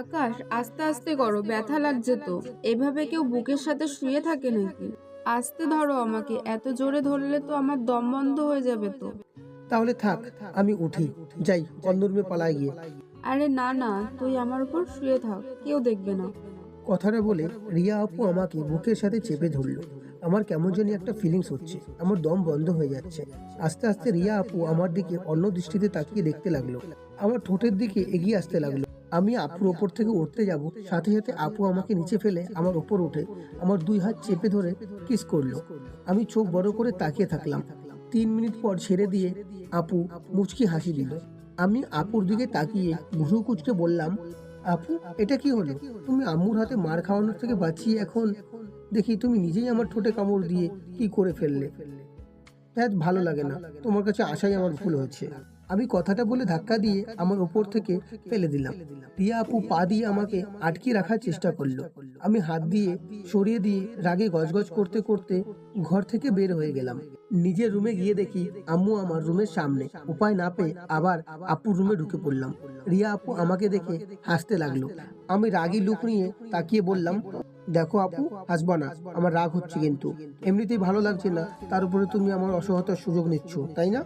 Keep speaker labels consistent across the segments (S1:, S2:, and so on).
S1: আকাশ আস্তে আস্তে করো ব্যথা লাগছে তো। এভাবে কেউ বুকের সাথে শুয়ে থাকে নাকি? আস্তে ধরো আমাকে এত জোরে ধরলে তো আমার দম বন্ধ হয়ে যাবে তো।
S2: তাহলে থাক আমি উঠি যাই অন্য রুমে পালাই গিয়ে।
S1: আরে না না তুই আমার উপর শুয়ে থাক কেউ দেখবে না।
S2: কথাটা বলে রিয়া আপু আমাকে বুকের সাথে চেপে ধরলো। আমার কেমন জানি একটা ফিলিংস হচ্ছে আমার দম বন্ধ হয়ে যাচ্ছে। আস্তে আস্তে রিয়া আপু আমার দিকে অন্য দৃষ্টিতে তাকিয়ে দেখতে লাগল। আমার ঠোঁটের দিকে এগিয়ে আসতে লাগল। আমি আপুর ওপর থেকে উঠতে যাব, সাথে সাথে আপু আমাকে নিচে ফেলে আমার ওপর উঠে আমার দুই হাত চেপে ধরে কিস করল। আমি চোখ বড় করে তাকিয়ে থাকলাম। তিন মিনিট পর ছেড়ে দিয়ে আপু মুচকি হাসি দিল। আমি আপুর দিকে তাকিয়ে ভুরু কুচকে বললাম, আপু, এটা কি হলো? তুমি আম্মুর হাতে মার খাওয়ানোর থেকে বাঁচিয়ে এখন দেখি তুমি নিজেই আমার ঠোঁটে কামড় দিয়ে কি করে ফেললে। ভালো লাগে না। তোমার কাছে আসাই আমার ভুল হয়েছে। আমি কথাটা বলে ধাক্কা দিয়ে আমার উপর থেকে ফেলে দিলাম। রিয়া আপু পা দিয়ে আমাকে আটকে রাখার চেষ্টা করল। আমি হাত দিয়ে সরিয়ে দিয়ে রাগে গজগজ করতে করতে ঘর থেকে বের হয়ে গেলাম। নিজের রুমে গিয়ে দেখি আম্মু আমার রুমের সামনে। উপায় না পেয়ে আবার আপুর রুমে ঢুকে পড়লাম। রিয়া আপু আমাকে দেখে হাসতে লাগল। আমি রাগী লুক নিয়ে তাকিয়ে বললাম, দেখো আপু, হাসবা না। আমার রাগ হচ্ছে কিন্তু। এমনিতেই ভালো লাগছে না। তার উপরে তুমি আমার অসহতার সুযোগ নিচ্ছ, তাই না?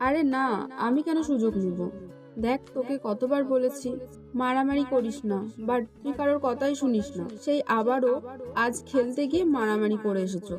S1: আরে না, আমি কেন সুযোগ নিব? দেখ, তোকে কতবার বলেছি, মারামারি করিস না বা তুই কারোর কথাই শুনিস না। সেই আবারও আজ খেলতে গিয়ে মারামারি করে এসেছ।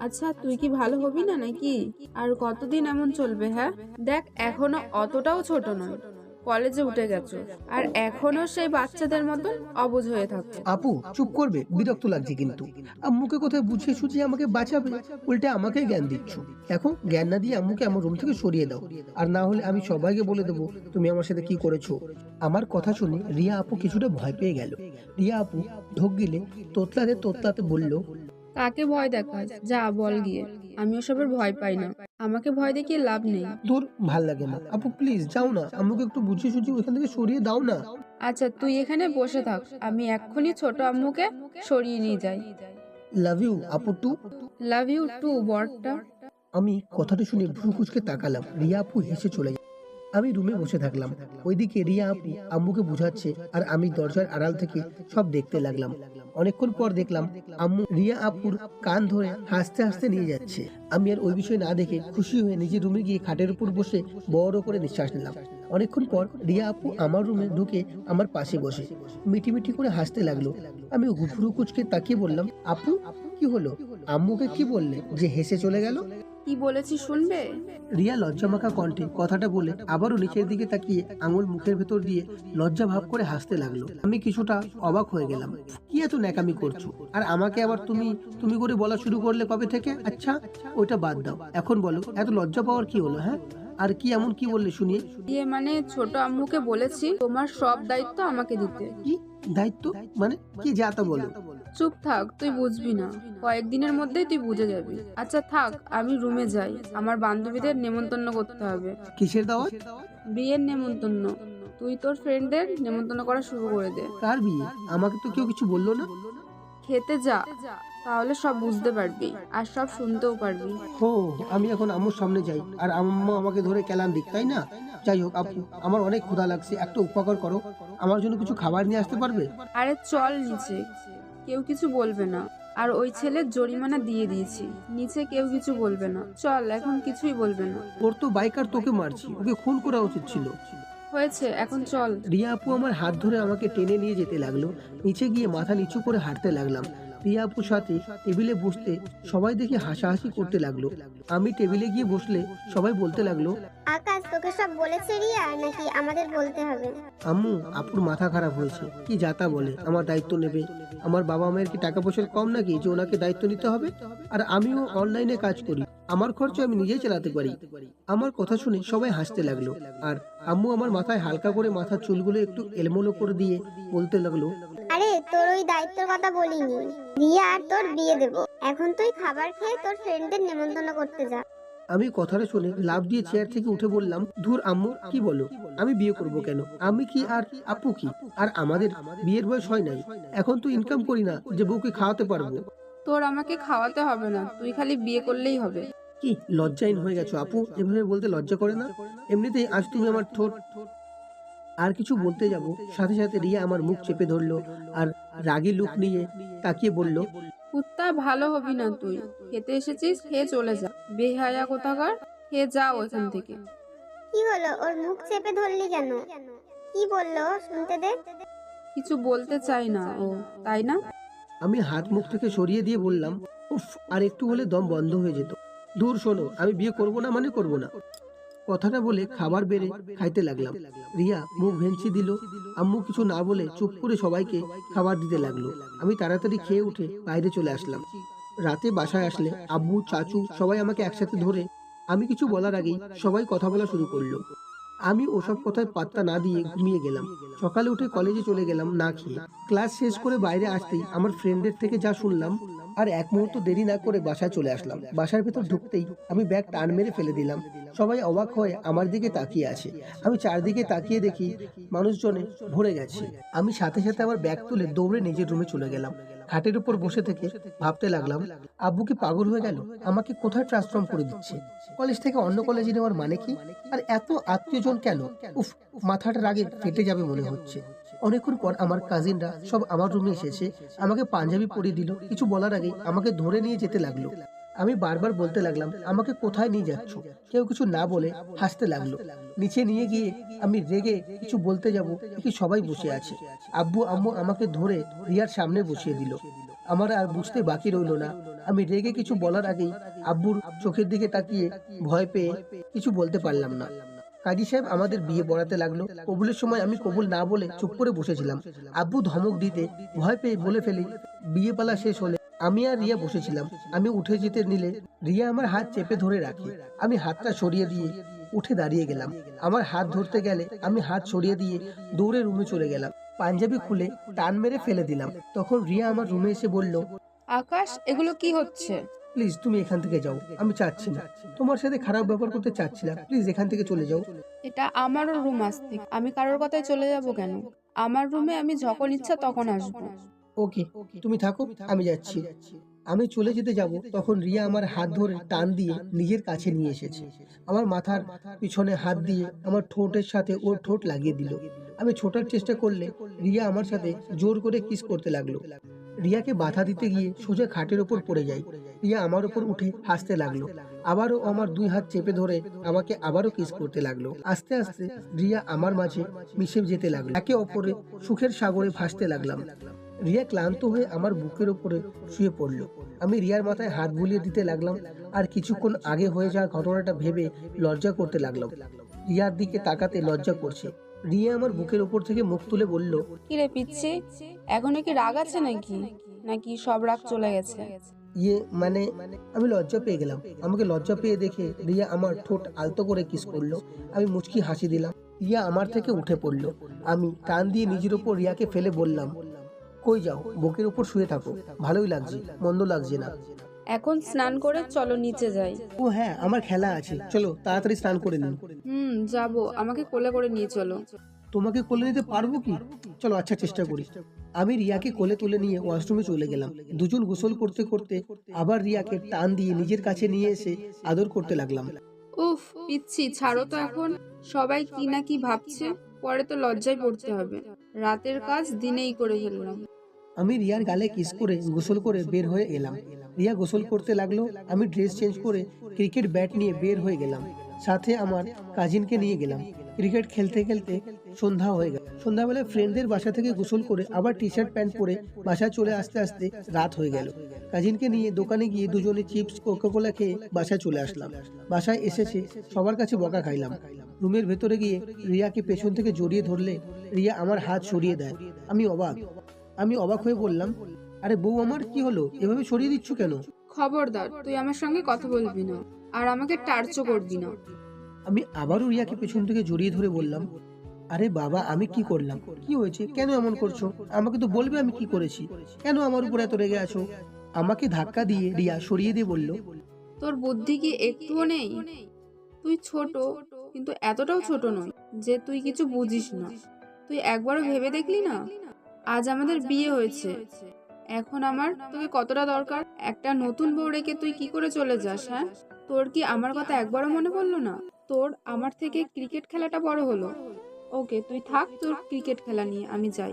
S1: আচ্ছা তুই কি ভালো হবি না নাকি? আর কতদিন এমন চলবে হ্যাঁ? দেখ, এখনও অতটাও ছোট নয়। কলেজে উঠে গেছো। আর এখনও সেই বাচ্চাদের মতন অবুঝ হয়ে থাকো
S2: আপু, চুপ করবে, বিরক্ত লাগছে কিন্তু। আম্মুকে কোথায় বুঝিয়ে সুঝিয়ে আমাকে বাঁচাবে? উল্টে আমাকে জ্ঞান দিচ্ছ। এখন জ্ঞান না দিয়ে আম্মুকে আমার রুম থেকে সরিয়ে দাও। আর না হলে আমি সবাইকে বলে দেবো, তুমি আমার সাথে কি করেছ? আমার কথা শুনে রিয়া আপু কিছুটা ভয় পেয়ে গেল। রিয়া আপু ঢোক গিলে তোতলাতে তোতলাতে বলল
S1: কাকে ভয় দেখাস? যা বল গিয়ে। আমি ওসবের ভয় পাই না। আমাকে ভয় দেখিয়ে লাভ নেই।
S2: তোর ভালো লাগে না। আপু প্লিজ যাও না। আম্মুকে একটু বুঝিয়ে সুঝিয়ে ওখান থেকে সরিয়ে দাও না।
S1: আচ্ছা তুই এখানে বসে থাক। আমি এক্ষুনি ছোট আম্মুকে সরিয়ে নিয়ে যাই।
S2: লাভ ইউ আপু টু।
S1: লাভ ইউ টু বরটা
S2: আমি কথাটা শুনে ভ্রু কুচকে তাকালাম। রিয়া আপু হেসে চলে যায় আমি রুমে বসে থাকলাম। ওইদিকে রিয়া আপু, আম্মুকে বুঝাচ্ছে আর আমি দরজার আড়াল থেকে সব দেখতে লাগলাম। অনেকক্ষণ পর দেখলাম আম্মু রিয়া আপুর কান ধরে হাসতে হাসতে নিয়ে যাচ্ছে। আমি আর ওই বিষয় না দেখে খুশি হয়ে নিজের রুমে গিয়ে খাটের উপর বসে বড় করে নিঃশ্বাস নিলাম। অনেকক্ষণ পর রিয়া আপু আমার রুমে ঢুকে আমার পাশে বসে। মিটি মিটি করে হাসতে লাগল। আমি গুফুরু কুচকে তাকিয়ে বললাম, আপু, কি হলো? আম্মুকে কি বললে? যে হেসে চলে গেল?
S1: কি বলেছি শুনবে?
S2: রিয়া লজ্জামাখা কণ্ঠে কথাটা বলে আবারও নিচের দিকে তাকিয়ে আঙুল মুখের ভেতর দিয়ে লজ্জা ভাব করে হাসতে লাগল। আমি কিছুটা অবাক হয়ে গেলাম। কি এত ন্যাকামি করছ? আর আমাকে আবার তুমি তুমি করে বলা শুরু করলে কবে থেকে? আচ্ছা ওইটা বাদ দাও। এখন বলো এত লজ্জা পাওয়ার কি হলো হ্যাঁ? আর কি এমন কি বললে শুনিয়ে?
S1: ইয়ে মানে ছোট আম্মুকে বলেছি তোমার সব দায়িত্ব আমাকে দিতে।
S2: কি? দায়িত্ব? মানে কি যা তা বলো।
S1: চুপ থাক তুই বুঝবি না। কয়েকদিনের মধ্যেই তুই বুঝে যাবি। আচ্ছা থাক আমি রুমে যাই। আমার বান্ধবীদের নেমন্তন্ন করতে হবে।
S2: কিসের দাওয়াত?
S1: বিয়ের নেমন্তন্ন। তুই তোর ফ্রেন্ডদের নেমন্তন্ন করা শুরু করে দে।
S2: কার বিয়ে? আমাকে তো কেউ কিছু বলল না।
S1: খেতে যা। তাহলে সব বুঝতে পারবি আর সব শুনতেও পারবি।
S2: হো আমি এখন আম্মুর সামনে যাই। আর আম্মু আমাকে ধরে কেলান দিক তাই না? যাই হোক আপু আমার অনেক ক্ষুধা লাগছে। একটা উপকার করো। আমার জন্য কিছু খাবার নিয়ে আসতে পারবে?
S1: আরে চল নিচে। কেউ কিছু বলবে না। আর ওই ছেলের জরিমানা দিয়ে দিয়েছি। নিচে কেউ কিছু বলবে না। চল এখন কিছুই বলবে না।
S2: ওর তো বাইকার তোকে মারছি। ওকে খুন করা উচিত ছিল।
S1: হয়েছে এখন চল।
S2: রিয়া আপু আমার হাত ধরে আমাকে টেনে নিয়ে যেতে লাগল। নিচে গিয়ে মাথা নিচু করে হাঁটতে লাগলাম। রিয়া আপুর সাথে টেবিলে বসতে সবাই দেখে হাসাহাসি করতে লাগল। আমি টেবিলে গিয়ে বসলে সবাই বলতে লাগল
S3: আকাশ তোকে সব বলেছে রিয়া নাকি আমাদের বলতে হবে?
S2: আম্মু আপুর মাথা খারাপ হয়েছে। কি যাতা বলে আমার দায়িত্ব নেবে। আমার বাবা মায়ের কি টাকা পয়সার কম নাকি যে ওনাকে দায়িত্ব নিতে হবে? আর আমিও অনলাইনে কাজ করি। আমার খরচ আমি নিজেই চালাতে পারি। আমার কথা শুনে সবাই হাসতে লাগল। আর আম্মু আমার মাথায় হালকা করে মাথার চুলগুলো একটু এলমোলো করে দিয়ে বলতে লাগল
S3: আরে তোর ওই দায়িত্বের কথা বলিনি। রিয়া আর তোর বিয়ে দেব। এখন তুই খাবার খেয়ে তোর ফ্রেন্ডদের নেমন্তন্ন করতে যা।
S2: আমি কথাটা শুনে লাভ দিয়ে চেয়ার থেকে উঠে বললাম ধুর আম্মু কি বলো? আমি বিয়ে করব কেন? আমি কি আর আপু কি? আর আমাদের বিয়ের বয়স হয় নাই। এখন তো ইনকাম করি না যে বউকে খাওয়াতে পারব।
S1: তোর আমাকে খাওয়াতে হবে না তুই খালি বিয়ে করলেই হবে।
S2: কি লজ্জাহীন হয়ে গেছো আপু? এভাবে বলতে লজ্জা করে না? এমনিতেই আজ তুমি আমার ঠোঁট আর কিছু বলতে যাব। সাথে সাথে রিয়া আমার মুখ চেপে ধরলো আর রাগি লুক নিয়ে তাকিয়ে বলল
S1: কুত্তা ভালো হবি না তুই। খেতে এসেছিস? খেয়ে চলে যা। বেহায়া কোথাকার? খেয়ে যাও এখান থেকে।
S3: কি হলো? ওর মুখ চেপে ধরলি কেন? কি বলল? শুনতে দে।
S1: কিছু বলতে চাই না ও তাই না?
S2: আমি হাত মুখ থেকে সরিয়ে দিয়ে বললাম উফ আর একটু হলে দম বন্ধ হয়ে যেত। দূর শোনো আমি বিয়ে করব না মানে করব না। কথাটা বলে খাবার বেড়ে খাইতে লাগলাম। রিয়া মুখ ভেঞ্চি দিল। আম্মু কিছু না বলে চুপ করে সবাইকে খাবার দিতে লাগল। আমি তাড়াতাড়ি খেয়ে উঠে বাইরে চলে আসলাম। রাতে বাসায় আসলে আব্বু চাচু সবাই আমাকে একসাথে ধরে আমি কিছু বলার আগেই সবাই কথা বলা শুরু করল। আমি ওসব কথায় পাত্তা না দিয়ে ঘুমিয়ে গেলাম। সকালে উঠে কলেজে চলে গেলাম না খেয়ে। ক্লাস শেষ করে বাইরে আসতেই আমার ফ্রেন্ডের থেকে যা শুনলাম আর এক মুহূর্ত দেরি না করে বাসায় চলে আসলাম। বাসার ভেতর ঢুকতেই আমি ব্যাগ টান মেরে ফেলে দিলাম। সবাই অবাক হয়ে আমার দিকে তাকিয়ে আছে। আমি চারদিকে তাকিয়ে দেখি মানুষজনে ভরে গেছে। আমি সাথে সাথে আমার ব্যাগ তুলে দৌড়ে নিজের রুমে চলে গেলাম। খাটের উপর বসে থেকে ভাবতে লাগলাম, আব্বু কি পাগল হয়ে গেল? আমাকে কোথায় ট্রান্সফর্ম করে দিচ্ছে? কলেজ থেকে অন্য কলেজে নেওয়ার মানে কি? আর এত আত্মীয়জন কেন? উফ, মাথাটা রাগে ফেটে যাবে মনে হচ্ছে। অনেকক্ষণ পর আমার কাজিনরা সব আমার রুমে এসেছে, আমাকে পাঞ্জাবি পরিয়ে দিল। কিছু বলার আগে আমাকে ধরে নিয়ে যেতে লাগল। আমি বারবার বলতে লাগলাম, আমাকে কোথায় নিয়ে যাচ্ছ? কেউ কিছু না বলে হাসতে লাগল। নিচে নিয়ে গিয়ে আমি রেগে কিছু বলতে যাব কি সবাই বসে আছে। আব্বু, আম্মু আমাকে ধরে রিয়ার সামনে বসিয়ে দিল। আমার আর বুঝতে বাকি রইল না। আমি রেগে কিছু বলার আগেই আব্বুর চোখের দিকে তাকিয়ে ভয় পেয়ে কিছু বলতে পারলাম না। কাজী সাহেব আমাদের বিয়ে পড়াতে লাগল। কবুলের সময় আমি কবুল না বলে চুপ করে বসেছিলাম। আব্বু ধমক দিতে ভয় পেয়ে বলে ফেলি বিয়ে পালা শেষ হলে আমি আর রিয়া বসেছিলাম। আমি উঠে যেতে নিলে রিয়া আমার হাত চেপে ধরে রাখে। আমি হাতটা সরিয়ে দিয়ে উঠে দাঁড়িয়ে গেলাম। আমার হাত ধরতে গেলে আমি হাত সরিয়ে দিয়ে দৌড়ে রুমে চলে গেলাম। পাঞ্জাবি খুলে টান মেরে ফেলে দিলাম। তখন রিয়া আমার রুমে এসে বলল,
S1: আকাশ, এগুলো কি হচ্ছে?
S2: প্লিজ তুমি এখান থেকে যাও। আমি চাচ্ছি না। তোমার সাথে খারাপ ব্যবহার করতে চাচ্ছি না প্লিজ এখান থেকে চলে যাও।
S1: এটা আমারও রুম থেকে আমি কারোর কথায় চলে যাব কেন? আমার রুমে আমি যখন ইচ্ছা তখন আসব।
S2: ওকে তুমি থাকো আমি যাচ্ছি। আমি চলে যেতে যাব তখন রিয়া আমার হাত ধরে টান দিয়ে নিজের কাছে নিয়ে এসেছে। আমার মাথার পিছনে হাত দিয়ে আমার ঠোঁটের সাথে ওর ঠোঁট লাগিয়ে দিল। আমি ছোটার চেষ্টা করলে রিয়া আমার সাথে জোর করে কিস করতে লাগল। রিয়াকে বাধা দিতে গিয়ে সোজা খাটের ওপর পড়ে যায়। রিয়া আমার উপর উঠে হাসতে লাগল। আবারও আমার দুই হাত চেপে ধরে আমাকে আবারও কিস করতে লাগল। আস্তে আস্তে রিয়া আমার মাঝে মিশে যেতে লাগল। একে অপরে সুখের সাগরে ভাসতে লাগলাম। রিয়া ক্লান্ত হয়ে আমার বুকের উপরে শুয়ে পড়ল। আমি রিয়ার মাথায় হাত বুলিয়ে দিতে লাগলাম আর কিছুক্ষণ আগে হয়ে যাওয়া ঘটনাটা ভেবে লজ্জা করতে লাগলাম। রিয়ার দিকে তাকাতে লজ্জা করছে। রিয়া আমার বুকের উপর থেকে মুখ তুলে বলল
S1: কি রে পিচ্ছি, এখনও কি রাগ আছে নাকি? নাকি সব রাগ চলে গেছে?
S2: ইয়ে মানে আমি লজ্জা পেয়ে গেলাম। আমাকে লজ্জা পেয়ে দেখে রিয়া আমার ঠোঁট আলতো করে কিস করল। আমি মুচকি হাসি দিলাম। রিয়া আমার থেকে উঠে পড়ল। আমি টান দিয়ে নিজের উপর রিয়াকে ফেলে বললাম কই যাও বুকের উপর শুয়ে থাকো। ভালোই লাগছে মন্দ লাগছে না।
S1: এখন স্নান করে চলো নিচে যাই।
S2: ও হ্যাঁ আমার খেলা আছে। চলো তাড়াতাড়ি স্নান করে নিন
S1: হুম যাব। আমাকে কোলে করে নিয়ে চলো।
S2: তোমাকে কোলে নিতে পারব কি? চলো আচ্ছা চেষ্টা করি। আমি রিয়াকে কোলে তুলে নিয়ে ওয়াশরুমে চলে গেলাম। দুজন গোসল করতে করতে আবার রিয়াকে টান দিয়ে নিজের কাছে নিয়ে এসে আদর করতে লাগলাম।
S1: উফ পিচ্ছি ছাড়ো তো এখন। সবাই কি না কি ভাবছে? পরে তো লজ্জায় পড়তে হবে। রাতের কাজ দিনেই করে ফেললাম।
S2: আমি রিয়ার গালে কিস করে গোসল করে বের হয়ে এলাম। রিয়া গোসল করতে লাগল আমি ড্রেস চেঞ্জ করে ক্রিকেট ব্যাট নিয়ে বের হয়ে গেলাম। সাথে আমার কাজিনকে নিয়ে গেলাম। ক্রিকেট খেলতে খেলতে সন্ধ্যা হয়ে গেল। সন্ধ্যাবেলায় ফ্রেন্ডদের বাসা থেকে গোসল করে আবার টি শার্ট প্যান্ট পরে বাসায় চলে আসতে আসতে রাত হয়ে গেল। কাজিনকে নিয়ে দোকানে গিয়ে দুজনে চিপস কোকা খেয়ে বাসায় চলে আসলাম। বাসায় এসেছে সবার কাছে বকা খাইলাম। রুমের ভেতরে গিয়ে রিয়াকে পেছন থেকে জড়িয়ে ধরলে রিয়া আমার হাত সরিয়ে দেয়। আমি অবাক। আমি অবাক হয়ে বললাম আরে বউ আমার কি হলো? এভাবে সরিয়ে দিচ্ছ কেন?
S1: খবরদার তুই আমার সঙ্গে কথা বলবি না আর আমাকে টার্চও করবি না।
S2: আমি আবারও রিয়াকে পেছন থেকে জড়িয়ে ধরে বললাম আরে বাবা, আমি কি করলাম? কি হয়েছে? কেন এমন করছ? আমাকে তো বলবে আমি কি করেছি। কেন আমার উপর এত রেগে আছো? আমাকে ধাক্কা দিয়ে রিয়া সরিয়ে দিয়ে বলল,
S1: তোর বুদ্ধি কি একটুও নেই? তুই ছোট, কিন্তু এতটাও ছোট নয় যে তুই কিছু বুঝিস না। তুই একবারও ভেবে দেখলি না? আজ আমাদের বিয়ে হয়েছে। এখন আমার তোকে কতটা দরকার? একটা নতুন বউ রেখে তুই কি করে চলে যাস হ্যাঁ? তোর কি আমার কথা একবারও মনে পড়ল না? তোর আমার থেকে ক্রিকেট খেলাটা বড় হলো। ওকে, তুই থাক, তোর ক্রিকেট খেলা নিয়ে, আমি যাই।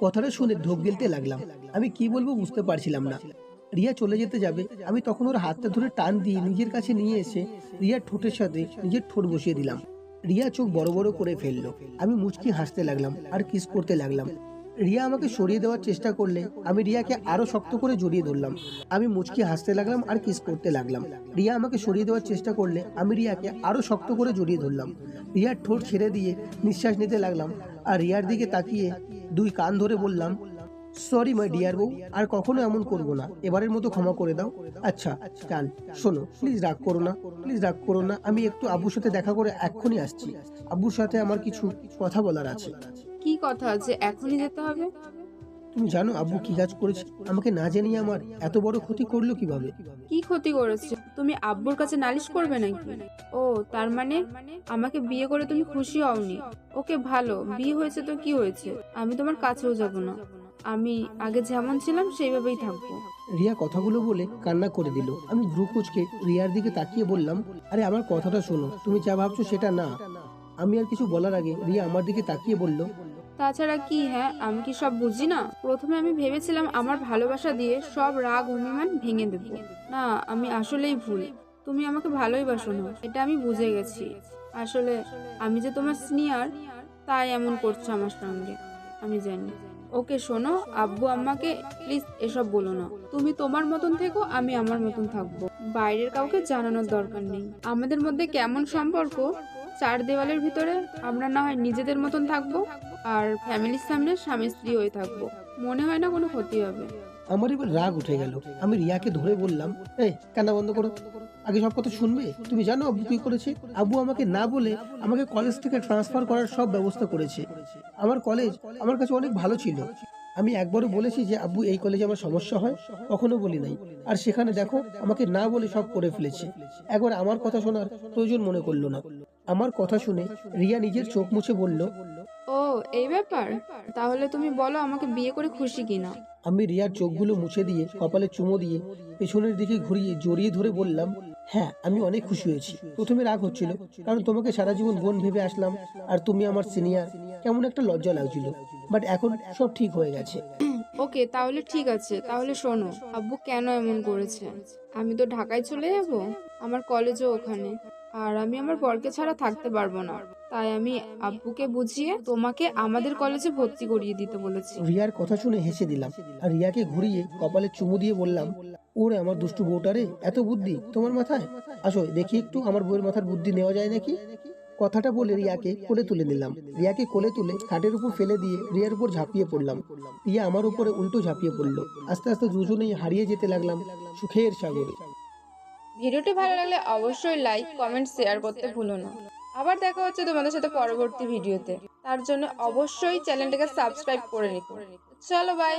S2: কথাটা শুনে ঢোক গিলতে লাগলাম। আমি কি বলব বুঝতে পারছিলাম না। রিয়া চলে যেতে যাবে। আমি তখন ওর হাতটা ধরে টান দিয়ে নিজের কাছে নিয়ে এসে রিয়ার ঠোঁটের সাথে নিজের ঠোঁট বসিয়ে দিলাম। রিয়া চোখ বড় বড় করে ফেলল। আমি মুচকি হাসতে লাগলাম আর কিস করতে লাগলাম। রিয়া আমাকে সরিয়ে দেওয়ার চেষ্টা করলে আমি রিয়াকে আরও শক্ত করে জড়িয়ে ধরলাম। আমি মুচকি হাসতে লাগলাম আর কিস করতে লাগলাম। রিয়া আমাকে সরিয়ে দেওয়ার চেষ্টা করলে আমি রিয়াকে আরও শক্ত করে জড়িয়ে ধরলাম। রিয়ার ঠোঁট ছেড়ে দিয়ে নিঃশ্বাস নিতে লাগলাম আর রিয়ার দিকে তাকিয়ে দুই কান ধরে বললাম সরি মাই ডিয়ার বউ, আর কখনো এমন করব না। এবারের মতো ক্ষমা করে দাও। আচ্ছা চান শোনো প্লিজ রাগ করো না প্লিজ রাগ করো না। আমি একটু আব্বুর সাথে দেখা করে এক্ষুনি আসছি। আব্বুর সাথে আমার কিছু কথা বলার আছে।
S1: কথা যে এখনই যেতে হবে।
S2: তুমি জানো আব্বু কি কাজ করেছে? আমাকে না জানিয়ে আমার এত বড় ক্ষতি করল কীভাবে?
S1: কি ক্ষতি করেছে? তুমি আব্বুর কাছে নালিশ করবে নাকি? ও তার মানে? আমাকে বিয়ে করে তুমি খুশি হওনি। ওকে ভালো বিয়ে হয়েছে তো কি হয়েছে? আমি তোমার কাছেও যাব না। আমি আগে যেমন ছিলাম সেইভাবেই থাকব।
S2: রিয়া কথাগুলো বলে কান্না করে দিল। আমি ভ্রু রিয়ার দিকে তাকিয়ে বললাম আরে আমার কথাটা শোনো। তুমি যা ভাবছ সেটা না। আমি আর কিছু বলার আগে রিয়া আমার দিকে তাকিয়ে বলল
S1: তাছাড়া কি হ্যাঁ? আমি কি সব বুঝি না? প্রথমে আমি ভেবেছিলাম আমার ভালোবাসা দিয়ে সব রাগ অভিমান ভেঙে দেব। না, আমি আসলেই ভুল। তুমি আমাকে ভালোই বাসো না, এটা আমি বুঝে গেছি। আসলে আমি যে তোমার সিনিয়র তাই এমন করছ আমার সঙ্গে, আমি জানি। ওকে শোনো, আব্বু আম্মাকে প্লিজ এসব বলো না। তুমি তোমার মতন থেকো, আমি আমার মতন থাকব। বাইরের কাউকে জানানোর দরকার নেই। আমাদের মধ্যে কেমন সম্পর্ক? চার দেওয়ালের ভিতরে আমরা না হয় নিজেদের মতন থাকব? আর ফ্যামিলির সামনে স্বামী স্ত্রী হয়ে থাকব। মনে হয় না কোনো ক্ষতি হবে।
S2: আমার এবার রাগ উঠে গেল। আমি রিয়াকে ধরে বললাম, এই, কান্না বন্ধ করো। আগে সব কথা শুনবে? তুমি জানো আব্বু কি করেছে? আব্বু আমাকে না বলে আমাকে কলেজ থেকে ট্রান্সফার করার সব ব্যবস্থা করেছে। আমার কলেজ আমার কাছে অনেক ভালো ছিল। আমি একবারও বলেছি যে, আব্বু, এই কলেজে আমার সমস্যা হয়। কখনো বলি নাই। আর সেখানে দেখো, আমাকে না বলে সব করে ফেলেছে। একবার আমার কথা শোনার প্রয়োজন মনে করল না। আমার কথা শুনে রিয়া নিজের চোখ মুছে বলল
S1: এই ব্যাপার? তাহলে তুমি বলো আমাকে বিয়ে করে খুশি কিনা।
S2: আমি রিয়ার চোখগুলো মুছে দিয়ে কপালে চুমো দিয়ে পেছনের দিকে ঘুরিয়ে জড়িয়ে ধরে বললাম হ্যাঁ আমি অনেক খুশি হয়েছি। প্রথমে রাগ হচ্ছিল কারণ তোমাকে সারা জীবন বোন ভেবে আসলাম আর তুমি আমার সিনিয়র। কেমন একটা লজ্জা লাগছিল বাট এখন সব ঠিক হয়ে গেছে।
S1: ওকে তাহলে ঠিক আছে। তাহলে শোনো আব্বু কেন এমন করেছে? আমি তো ঢাকায় চলে যাব? আমার কলেজও ওখানে। আর আমি আমার বরকে ছাড়া থাকতে পারব না। তাই আমি আব্বুকে বুঝিয়ে তোমাকে আমাদের কলেজে ভর্তি করিয়ে দিতে বলেছি।
S2: রিয়ার কথা শুনে হেসে দিলাম আর রিয়াকে ঘুরিয়ে কপালে চুমু দিয়ে বললাম ওরে আমার দুষ্টু বউটারে এত বুদ্ধি তোমার মাথায়? আসো দেখি একটু আমার বউয়ের মাথার বুদ্ধি নেওয়া যায় নাকি? কথাটা বলে রিয়াকে কোলে তুলে নিলাম। রিয়াকে কোলে তুলে খাটের উপর ফেলে দিয়ে রিয়ার উপর ঝাঁপিয়ে পড়লাম। রিয়া আমার উপরে উল্টো ঝাঁপিয়ে পড়ল। আস্তে আস্তে দুজনেই হারিয়ে যেতে লাগলাম সুখের সাগরে।
S1: ভিডিওটি ভালো লাগলে অবশ্যই লাইক কমেন্ট শেয়ার করতে ভুলো না। আবার দেখা হচ্ছে তোমাদের সাথে পরবর্তী ভিডিওতে। তার জন্য অবশ্যই চ্যানেলটাকে সাবস্ক্রাইব করে নিও চলো বাই